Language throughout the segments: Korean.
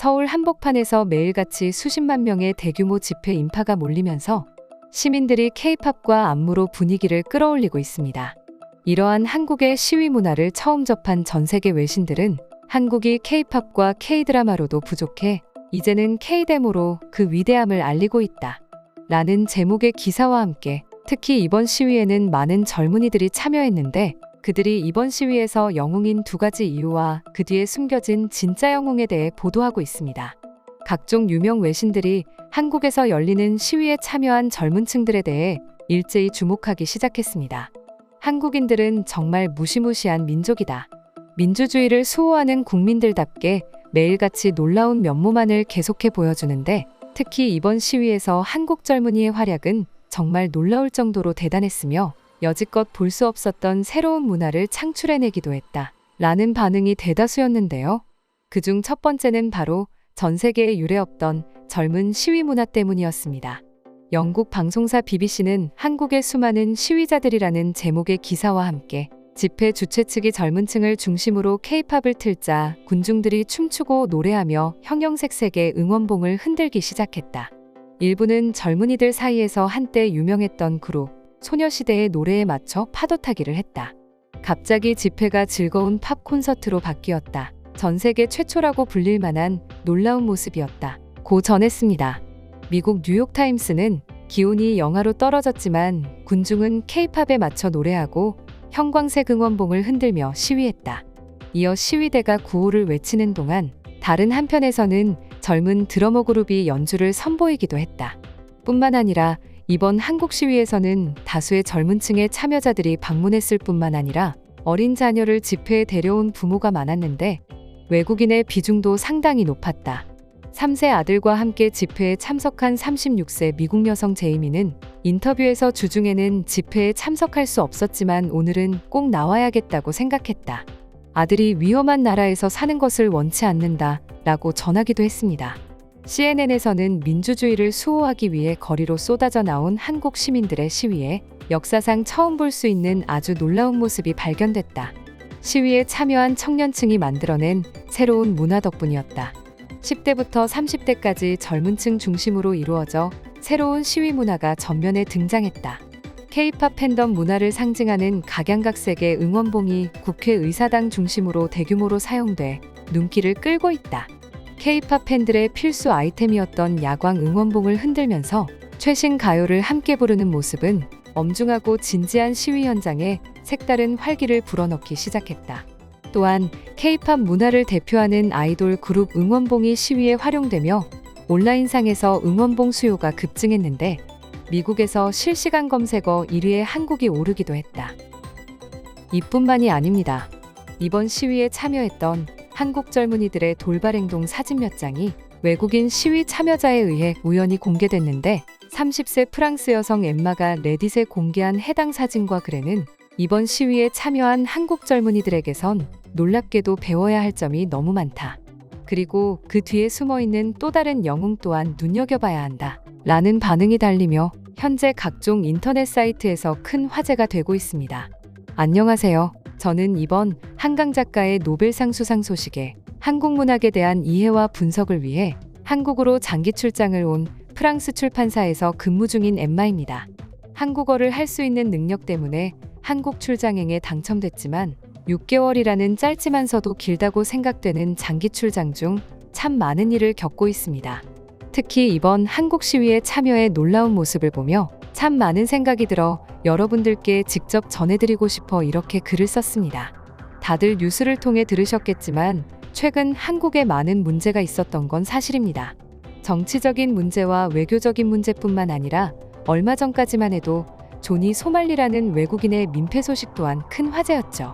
서울 한복판에서 매일같이 수십만 명의 대규모 집회 인파가 몰리면서 시민들이 케이팝과 안무로 분위기를 끌어올리고 있습니다. 이러한 한국의 시위 문화를 처음 접한 전 세계 외신들은 한국이 케이팝과 케이드라마로도 부족해 이제는 케이데모로 그 위대함을 알리고 있다. 라는 제목의 기사와 함께 특히 이번 시위에는 많은 젊은이들이 참여했는데 그들이 이번 시위에서 영웅인 두 가지 이유와 그 뒤에 숨겨진 진짜 영웅에 대해 보도하고 있습니다. 각종 유명 외신들이 한국에서 열리는 시위에 참여한 젊은 층들에 대해 일제히 주목하기 시작했습니다. 한국인들은 정말 무시무시한 민족이다. 민주주의를 수호하는 국민들답게 매일같이 놀라운 면모만을 계속해 보여주는데 특히 이번 시위에서 한국 젊은이의 활약은 정말 놀라울 정도로 대단했으며 여지껏 볼 수 없었던 새로운 문화를 창출해내기도 했다. 라는 반응이 대다수였는데요. 그중 첫 번째는 바로 전 세계에 유례없던 젊은 시위 문화 때문이었습니다. 영국 방송사 BBC는 한국의 수많은 시위자들이라는 제목의 기사와 함께 집회 주최 측이 젊은 층을 중심으로 케이팝을 틀자 군중들이 춤추고 노래하며 형형색색의 응원봉을 흔들기 시작했다. 일부는 젊은이들 사이에서 한때 유명했던 그룹 소녀시대의 노래에 맞춰 파도 타기를 했다. 갑자기 집회가 즐거운 팝 콘서트로 바뀌었다. 전 세계 최초라고 불릴 만한 놀라운 모습이었다. 고 전했습니다. 미국 뉴욕타임스는 기온이 영하로 떨어졌지만 군중은 케이팝에 맞춰 노래하고 형광색 응원봉을 흔들며 시위했다. 이어 시위대가 구호를 외치는 동안 다른 한편에서는 젊은 드러머 그룹이 연주를 선보이기도 했다. 뿐만 아니라 이번 한국 시위에서는 다수의 젊은 층의 참여자들이 방문했을 뿐만 아니라 어린 자녀를 집회에 데려온 부모가 많았는데 외국인의 비중도 상당히 높았다. 3세 아들과 함께 집회에 참석한 36세 미국 여성 제이미는 인터뷰에서 주중에는 집회에 참석할 수 없었지만 오늘은 꼭 나와야겠다고 생각했다. 아들이 위험한 나라에서 사는 것을 원치 않는다 라고 전하기도 했습니다. CNN에서는 민주주의를 수호하기 위해 거리로 쏟아져 나온 한국 시민들의 시위에 역사상 처음 볼 수 있는 아주 놀라운 모습이 발견됐다. 시위에 참여한 청년층이 만들어낸 새로운 문화 덕분이었다. 10대부터 30대까지 젊은 층 중심으로 이루어져 새로운 시위 문화가 전면에 등장했다. K-팝 팬덤 문화를 상징하는 각양각색의 응원봉이 국회의사당 중심으로 대규모로 사용돼 눈길을 끌고 있다. K-팝 팬들의 필수 아이템이었던 야광 응원봉을 흔들면서 최신 가요를 함께 부르는 모습은 엄중하고 진지한 시위 현장에 색다른 활기를 불어넣기 시작했다. 또한 K-팝 문화를 대표하는 아이돌 그룹 응원봉이 시위에 활용되며 온라인상에서 응원봉 수요가 급증했는데 미국에서 실시간 검색어 1위에 한국이 오르기도 했다. 이뿐만이 아닙니다. 이번 시위에 참여했던 한국 젊은이들의 돌발 행동 사진 몇 장이 외국인 시위 참여자에 의해 우연히 공개됐는데 30세 프랑스 여성 엠마가 레딧에 공개한 해당 사진과 글에는 이번 시위에 참여한 한국 젊은이들에게선 놀랍게도 배워야 할 점이 너무 많다. 그리고 그 뒤에 숨어 있는 또 다른 영웅 또한 눈여겨봐야 한다. 라는 반응이 달리며 현재 각종 인터넷 사이트에서 큰 화제가 되고 있습니다. 안녕하세요. 저는 이번 한강 작가의 노벨상 수상 소식에 한국 문학에 대한 이해와 분석을 위해 한국으로 장기 출장을 온 프랑스 출판사에서 근무 중인 엠마입니다. 한국어를 할 수 있는 능력 때문에 한국 출장행에 당첨됐지만 6개월이라는 짧지만서도 길다고 생각되는 장기 출장 중 참 많은 일을 겪고 있습니다. 특히 이번 한국 시위에 참여해 놀라운 모습을 보며 참 많은 생각이 들어 여러분들께 직접 전해드리고 싶어 이렇게 글을 썼습니다. 다들 뉴스를 통해 들으셨겠지만 최근 한국에 많은 문제가 있었던 건 사실입니다. 정치적인 문제와 외교적인 문제뿐만 아니라 얼마 전까지만 해도 조니 소말리라는 외국인의 민폐 소식 또한 큰 화제였죠.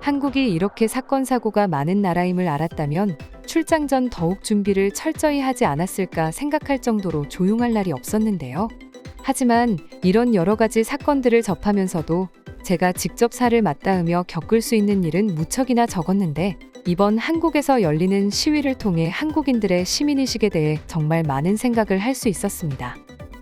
한국이 이렇게 사건 사고가 많은 나라임을 알았다면 출장 전 더욱 준비를 철저히 하지 않았을까 생각할 정도로 조용할 날이 없었는데요. 하지만 이런 여러 가지 사건들을 접하면서도 제가 직접 살을 맞닿으며 겪을 수 있는 일은 무척이나 적었는데 이번 한국에서 열리는 시위를 통해 한국인들의 시민의식에 대해 정말 많은 생각을 할 수 있었습니다.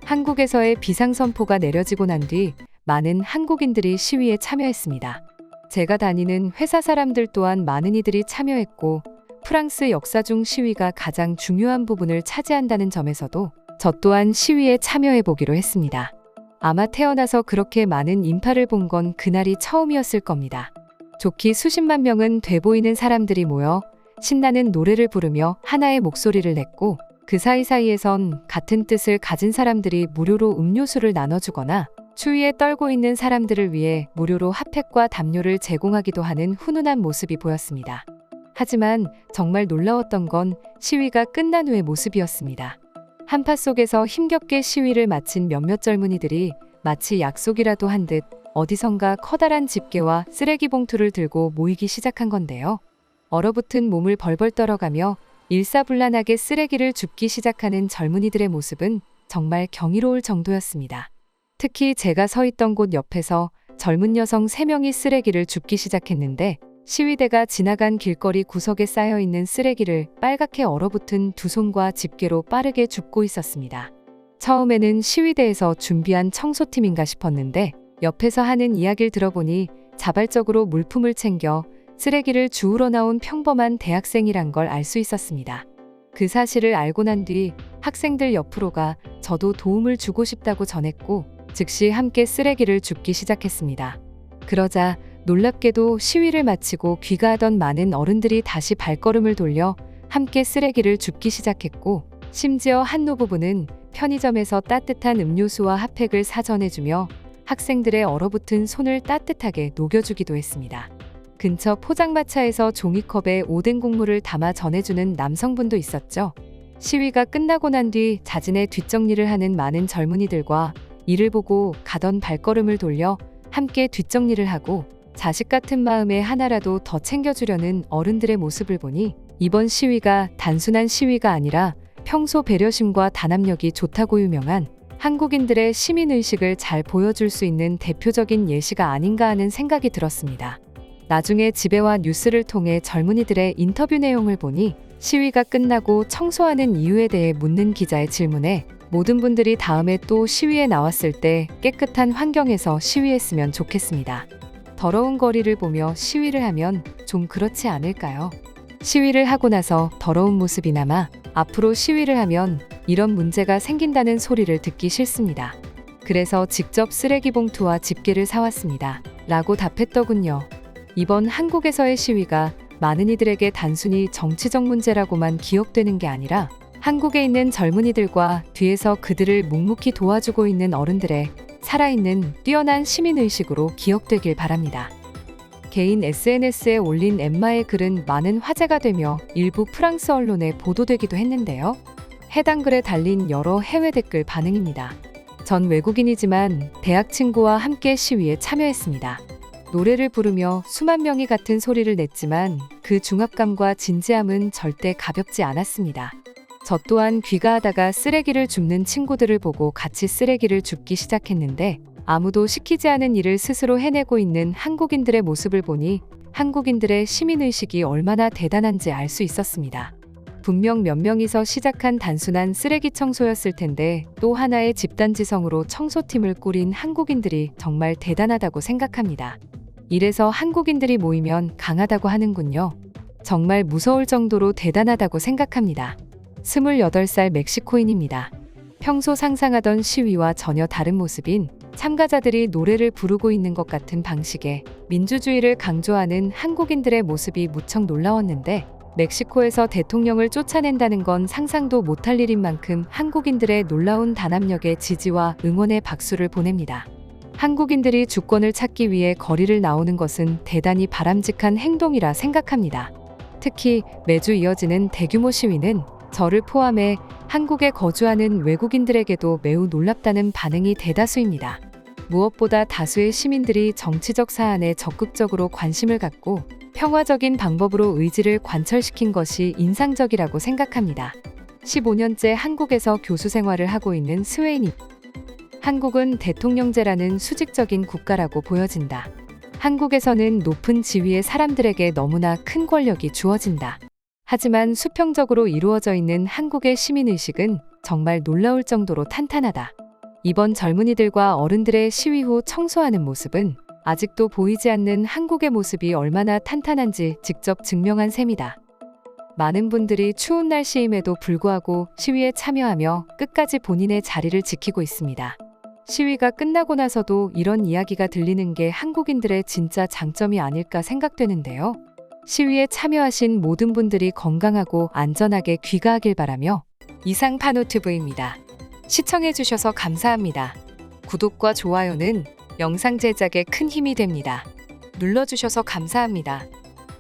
한국에서의 비상선포가 내려지고 난 뒤 많은 한국인들이 시위에 참여했습니다. 제가 다니는 회사 사람들 또한 많은 이들이 참여했고 프랑스 역사 중 시위가 가장 중요한 부분을 차지한다는 점에서도 저 또한 시위에 참여해 보기로 했습니다. 아마 태어나서 그렇게 많은 인파를 본 건 그날이 처음이었을 겁니다. 좋기 수십만 명은 돼 보이는 사람들이 모여 신나는 노래를 부르며 하나의 목소리를 냈고 그 사이사이에선 같은 뜻을 가진 사람들이 무료로 음료수를 나눠주거나 추위에 떨고 있는 사람들을 위해 무료로 핫팩과 담요를 제공하기도 하는 훈훈한 모습이 보였습니다. 하지만 정말 놀라웠던 건 시위가 끝난 후의 모습이었습니다. 한파 속에서 힘겹게 시위를 마친 몇몇 젊은이들이 마치 약속이라도 한 듯 어디선가 커다란 집게와 쓰레기 봉투를 들고 모이기 시작한 건데요. 얼어붙은 몸을 벌벌 떨어가며 일사불란하게 쓰레기를 줍기 시작하는 젊은이들의 모습은 정말 경이로울 정도였습니다. 특히 제가 서 있던 곳 옆에서 젊은 여성 3명이 쓰레기를 줍기 시작했는데 시위대가 지나간 길거리 구석에 쌓여 있는 쓰레기를 빨갛게 얼어붙은 두 손과 집게로 빠르게 줍고 있었습니다. 처음에는 시위대에서 준비한 청소팀인가 싶었는데 옆에서 하는 이야기를 들어보니 자발적으로 물품을 챙겨 쓰레기를 주우러 나온 평범한 대학생이란 걸 알 수 있었습니다. 그 사실을 알고 난 뒤 학생들 옆으로 가 저도 도움을 주고 싶다고 전했고 즉시 함께 쓰레기를 줍기 시작했습니다. 그러자 놀랍게도 시위를 마치고 귀가하던 많은 어른들이 다시 발걸음을 돌려 함께 쓰레기를 줍기 시작했고 심지어 한 노 부부는 편의점에서 따뜻한 음료수와 핫팩을 사전해주며 학생들의 얼어붙은 손을 따뜻하게 녹여주기도 했습니다. 근처 포장마차에서 종이컵에 오뎅 국물을 담아 전해주는 남성분도 있었죠. 시위가 끝나고 난 뒤 자진의 뒷정리를 하는 많은 젊은이들과 이를 보고 가던 발걸음을 돌려 함께 뒷정리를 하고 자식 같은 마음에 하나라도 더 챙겨주려는 어른들의 모습을 보니 이번 시위가 단순한 시위가 아니라 평소 배려심과 단합력이 좋다고 유명한 한국인들의 시민의식을 잘 보여줄 수 있는 대표적인 예시가 아닌가 하는 생각이 들었습니다. 나중에 집에와 뉴스를 통해 젊은이들의 인터뷰 내용을 보니 시위가 끝나고 청소하는 이유에 대해 묻는 기자의 질문에 모든 분들이 다음에 또 시위에 나왔을 때 깨끗한 환경에서 시위했으면 좋겠습니다. 더러운 거리를 보며 시위를 하면 좀 그렇지 않을까요? 시위를 하고 나서 더러운 모습이 남아 앞으로 시위를 하면 이런 문제가 생긴다는 소리를 듣기 싫습니다. 그래서 직접 쓰레기 봉투와 집게를 사왔습니다. 라고 답했더군요. 이번 한국에서의 시위가 많은 이들에게 단순히 정치적 문제라고만 기억되는 게 아니라 한국에 있는 젊은이들과 뒤에서 그들을 묵묵히 도와주고 있는 어른들의 살아있는 뛰어난 시민의식으로 기억되길 바랍니다. 개인 SNS에 올린 엠마의 글은 많은 화제가 되며 일부 프랑스 언론에 보도되기도 했는데요. 해당 글에 달린 여러 해외 댓글 반응입니다. 전 외국인이지만 대학 친구와 함께 시위에 참여했습니다. 노래를 부르며 수만 명이 같은 소리를 냈지만 그 중압감과 진지함은 절대 가볍지 않았습니다. 저 또한 귀가하다가 쓰레기를 줍는 친구들을 보고 같이 쓰레기를 줍기 시작했는데 아무도 시키지 않은 일을 스스로 해내고 있는 한국인들의 모습을 보니 한국인들의 시민의식이 얼마나 대단한지 알 수 있었습니다. 분명 몇 명이서 시작한 단순한 쓰레기 청소였을 텐데 또 하나의 집단지성으로 청소팀을 꾸린 한국인들이 정말 대단하다고 생각합니다. 이래서 한국인들이 모이면 강하다고 하는군요. 정말 무서울 정도로 대단하다고 생각합니다. 28살 멕시코인입니다. 평소 상상하던 시위와 전혀 다른 모습인 참가자들이 노래를 부르고 있는 것 같은 방식의 민주주의를 강조하는 한국인들의 모습이 무척 놀라웠는데 멕시코에서 대통령을 쫓아낸다는 건 상상도 못할 일인 만큼 한국인들의 놀라운 단합력에 지지와 응원의 박수를 보냅니다. 한국인들이 주권을 찾기 위해 거리를 나오는 것은 대단히 바람직한 행동이라 생각합니다. 특히 매주 이어지는 대규모 시위는 저를 포함해 한국에 거주하는 외국인들에게도 매우 놀랍다는 반응이 대다수입니다. 무엇보다 다수의 시민들이 정치적 사안에 적극적으로 관심을 갖고 평화적인 방법으로 의지를 관철시킨 것이 인상적이라고 생각합니다. 15년째 한국에서 교수 생활을 하고 있는 스웨인이 한국은 대통령제라는 수직적인 국가라고 보여진다. 한국에서는 높은 지위의 사람들에게 너무나 큰 권력이 주어진다. 하지만 수평적으로 이루어져 있는 한국의 시민의식은 정말 놀라울 정도로 탄탄하다. 이번 젊은이들과 어른들의 시위 후 청소하는 모습은 아직도 보이지 않는 한국의 모습이 얼마나 탄탄한지 직접 증명한 셈이다. 많은 분들이 추운 날씨임에도 불구하고 시위에 참여하며 끝까지 본인의 자리를 지키고 있습니다. 시위가 끝나고 나서도 이런 이야기가 들리는 게 한국인들의 진짜 장점이 아닐까 생각되는데요. 시위에 참여하신 모든 분들이 건강하고 안전하게 귀가하길 바라며 이상 파노튜브입니다. 시청해주셔서 감사합니다. 구독과 좋아요는 영상 제작에 큰 힘이 됩니다. 눌러주셔서 감사합니다.